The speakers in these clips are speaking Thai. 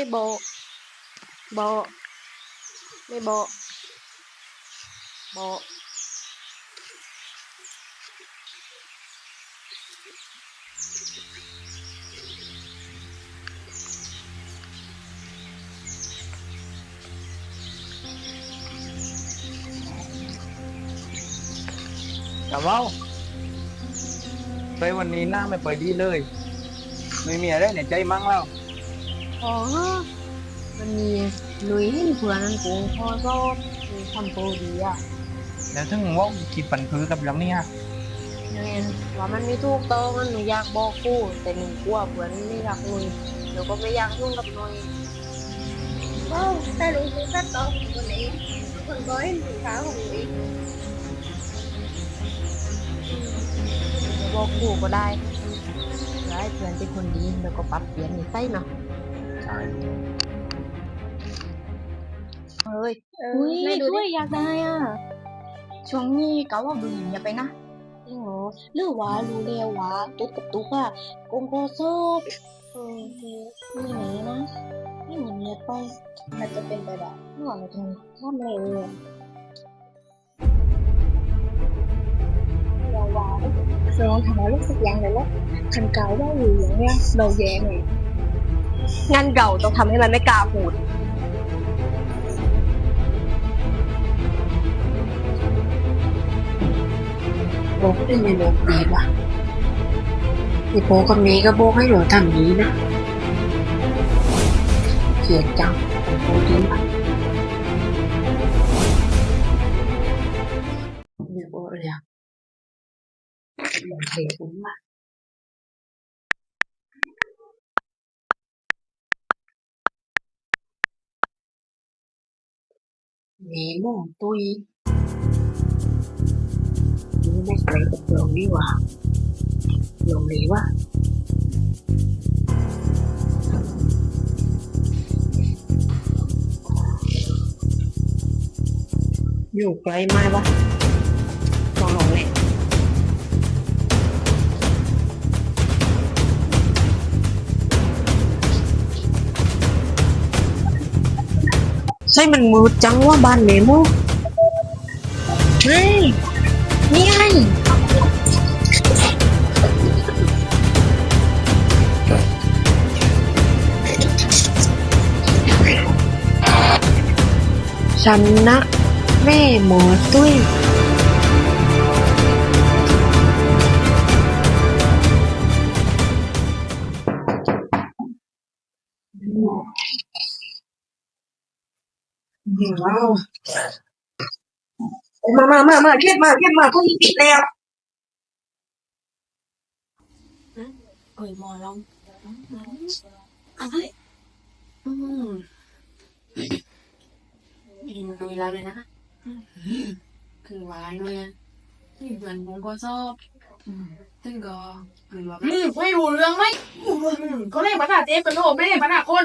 ไม่โบโบไม่โบโบะแต่ว่าไปวันนี้หน้าไม่เปิดดีเลย ไม่มีอะไรในใจมั้งแล้ว อ๋อมันมีลุยให้เพื่อนนั่นกูพอก็มีคำโปรดีอะแล้วถึงว่าคิดปันพือกับเรื่องนี้ฮะยังไงว่ามันไม่ถูกต้องมันหนูอยากบอกกูแต่หนูกลัวเพื่อนไม่รักหนุยหนูก็ไม่อยากยุ่งกับหนุยโอ้แต่รู้สึกว่าตอนคนนี้คนก็ให้หนูขาของหนูอีกบอกกูก็ได้ได้เพื่อนเป็นคนดีแล้วก็ปรับเปลี่ยนนิสัยเนาะ ใช่เฮ้ยเอออุ้ยไม่ดูด้วดิยอยากได้อะ ช่วงนี้เกาว่าดูหญิงอย่าไปนะจริงเหรอหรือว่ารู้แล้วว่าตุ๊กกับตุ๊กอะโกงโกโซบเออมีไหนนะไม่เหมือนเนียไปอาจจะเป็นไปได้ไม่หวานเลยทำทำอะไรเลยอะเราว่าเราทำอะไรรู้สึกยังเลยว่าคันเก่าว่าอยู่อย่างเนี้ยเราแย่ไง งานเก่าต้องทำให้มันไม่กล้าพูด โบกได้ไม่โบกดีว่ะที่โบกับนี้ก็โบกให้หนูทำนี้นะเกลียดจังโบดีว่ะเนี่ยโบเลยอะเกลียดผมว่ะ หนีม่งตุยนี่ไม่เคยตกลงนี่หว่าลงนี้ว่าอยู่ไกลไหมวะ ใช่มันมืดจังว่าบ้านเนโมเฮ้ยนี่ไงฉันนักแม่หมอตุ้ย ว้าวมามามามาเรียกมาเรียกมาพวกนี้ปิดแล้วเอ้ยหมอลองอะไรอืมกินดูแล้วเลยนะคือหวานเลยที่เพื่อนผมก็ชอบซึ่งก็คือว่าอืมไม่รู้เรื่องไหมอืมเขาเล่นภาษาเจ๊เป็นโลกไม่เล่นภาษาคน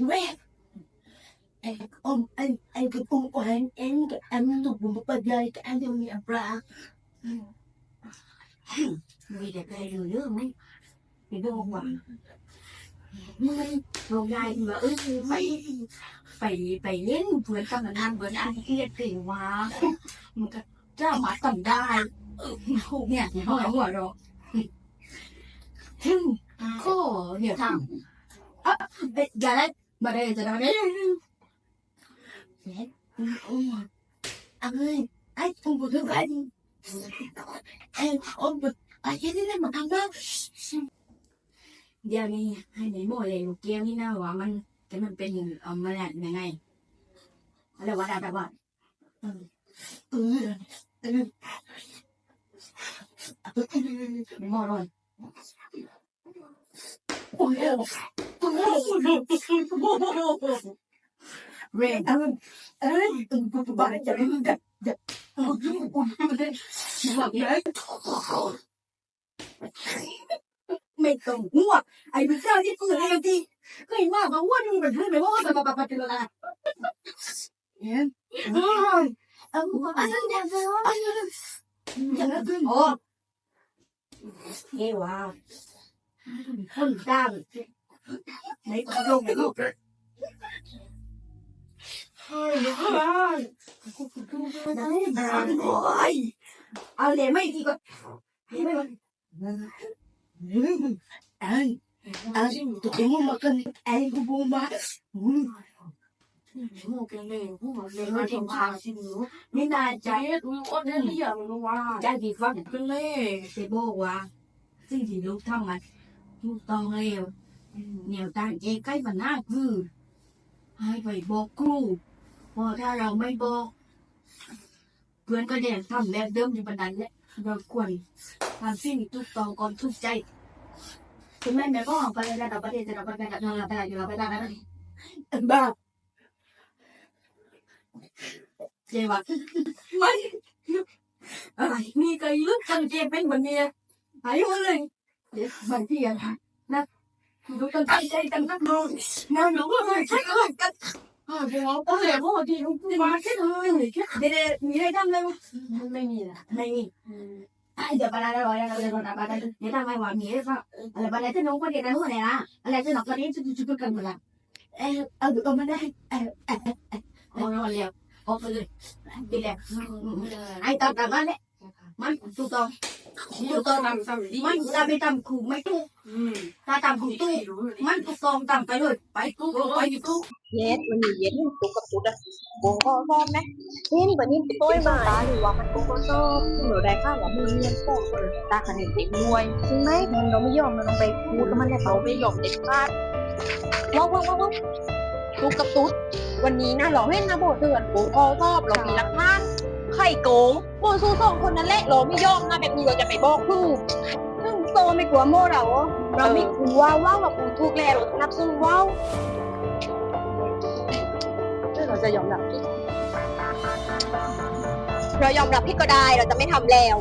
เพื่อนไม่รักเลยอย่างไรไม่กบเลยเพื่อนทำคนดีแล้วก็ไอ้ก็จะทำไมจะจนอ่านไปได้แล้วในการที่ มึงบาไม่จะนำมาดีอันนั้นอะได้แม่ไอ้อมไอ้ไอ้กับปุ่มแขวนเอ็นกับแอมถูกปุ่มเปิดเลยกับแอมจะมีอัปรามีแต่ใครรู้เรื่องเรื่องว่ามึงลงได้มาเออไปไอนกันนานเพื่อนอันเครียดเก่งว่ามันก็จะมาทำได้เออเนี่ยหัวหัวเราก็เนี่ยทำอะอย่าได้มาได้จะไอ้ยไอ้ผมบุกไอ้ที่นี่มันทำได้เดี๋ยวนี้ให้ไหนโมเลยลูกเกี้ยวนี่นะว่ามันแต่มันเป็นเออมันยังไงอะไรวะแบบว่าออเออไรอนเรนเอิญเอิญตึงปุ๊บบ้านจะเล่นแบบแบบอุ่นอุ่นไม่ได้แบบนี้ไม่ต้องหัวไอ้พระเจ้าที่ปืนอะไรทีเคยมากมาว่ามึงเป็นเพื่อนไหมว่าจะมาปะปะเจอละเนี่ยเออเอออันนั้นเดี๋ยวเดี๋ยวอันนั้นอยางนั้นโอ้เฮ้ว้าวคนดังไหนก็ลงไปลูกเอาเลยไม่ดีก็ไม่ไม่เอ้ยเอ้ยตัวเองมากัน เอ้ยกูบูมาหมูกันเลยหมูเลยมาทำทางสิหนูไม่น่าใจใจอุ้ยอ้วนเรียกมันว่าใจดีฟังกันเลยเซ ถูกต้องเร็วเหนียวตางเจใกล้มันน่าคือ ให้ไปบอกครูเพราะถ้าเราไม่บอก เพื่อนก็เดินทำแบบเดิมอยู่บันนั้นแหละเราควรทำสิ่งถูกต้องก่อนถูกใจคุณแม่แม่ก็ออกไประดับประเทศระดับประเทศระดับประเทศระดับประเทศระดับปรบ้าเจ๊วะไม่อะไรมีใครลึกกันเจ๊เป็นแบบนี้หายหมดเลย เดี๋ยวมันที่อะไรนะดูกันใจใจกันนะน้องน้องหนูก็เลยใช่กันกันอ่าเดี๋ยวเอาเลยวกที่ลูกมาแค่เธอเลยแค่เดี๋ยวมีอะไรทำเลยวะไม่มีละไม่มีเดี๋ยวไปอะไรเราเดี๋ยวเราเดี๋ยวเราไปเดี๋ยวทำไมวะมีอะไรป่ะอะไรไปอะไรที่น้องก็เดียวนะหัวเนี่ยนะอะไรที่น้องก็เดี๋ยวจะจะกันหมดละเออเอาดูเอามาได้เออเออเออเอาเรียกเอาไปเลยไปเลยไอ้ตามตามมาเลยมันถูกต้อง ถูกต้องทำทำดีมันถ้าไม่ทำครูไม่ถูกอืมถ้าทำครูถูกมันถูกต้องทำไปเลยไปถูกไปถูกเย็ดมันมีเย็ดมันตุกกับตุดอะโกงก็ชอบไหมเฮ้ยแบบนี้ต้อยมาตาหรือว่ามันโกงก็ชอบซึ่งเราได้ข้าวว่ามึงเรียนป้องเลยตาคะแนนเต็มมวยซึ่งไหมมันเราไม่ยอมเราต้องไปพูดกับมันแล้วเราไม่ยอมเด็ดขาดว้าวว้าวว้าวตุกกับตุดวันนี้นะเราเห็นนะโบเถื่อนโกงก็ชอบเรามีหลักฐาน ไข่โกงโมสู้สองคนนั้นแหละเราไม่ยอมนะแบบนี้เราจะไปบอกครูซึ่งโซไม่กลัวโมเราเราไม่กลัวว่าเราปูถูกแล้วเรานับสนุนว่าวเราจะยอมรับผิดเรายอมรับผิดก็ได้เราจะไม่ทำแล้ว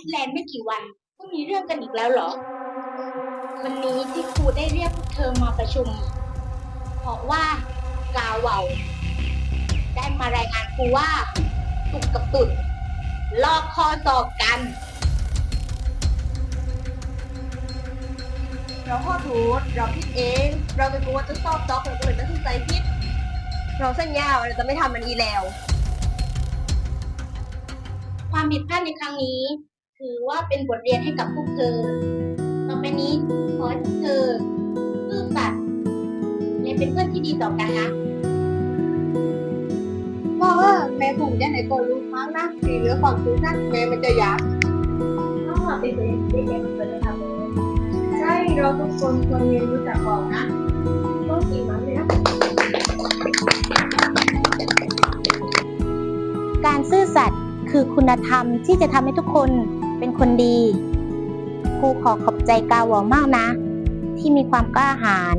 ซ์แลนด์ไม่กี่วันก็มีเรื่องกันอีกแล้วเหรอ วันนี้ที่ครูได้เรียกพวกเธอมาประชุม เพราะว่ากาเวาได้มารายงานครูว่าตุกกับตุดลอกข้อสอบกันเราขอโทษเราผิดเอง เราไปกลัวจะสอบตอกเราก็เลยตัดสินใจผิด เราสัญญาว่าเราจะไม่ทำมันอีแล้ว ความผิดพลาดในครั้งนี้ ถือว่าเป็นบทเรียนให้กับพวกเธอ ต่อไปนี้ขอให้พวกเธอซื่อสัตย์และเป็นเพื่อนที่ดีต่อกันนะเพราะว่าแม่ผมจะไหนก็รู้มั้งนะสีเหลือความซื่อสัตย์แม่มันจะยากถ้าว่าเป็นเด็กเด็กๆเป็นทำเลยใช่เราทุกคนควรเรียนรู้จักบอกนะต้องสีมันเลยนะการซื่อสัตย์คือคุณธรรมที่จะทำให้ทุกคน เป็นคนดีครูขอขอบใจกาวอมากนะ ที่มีความกล้าหาญ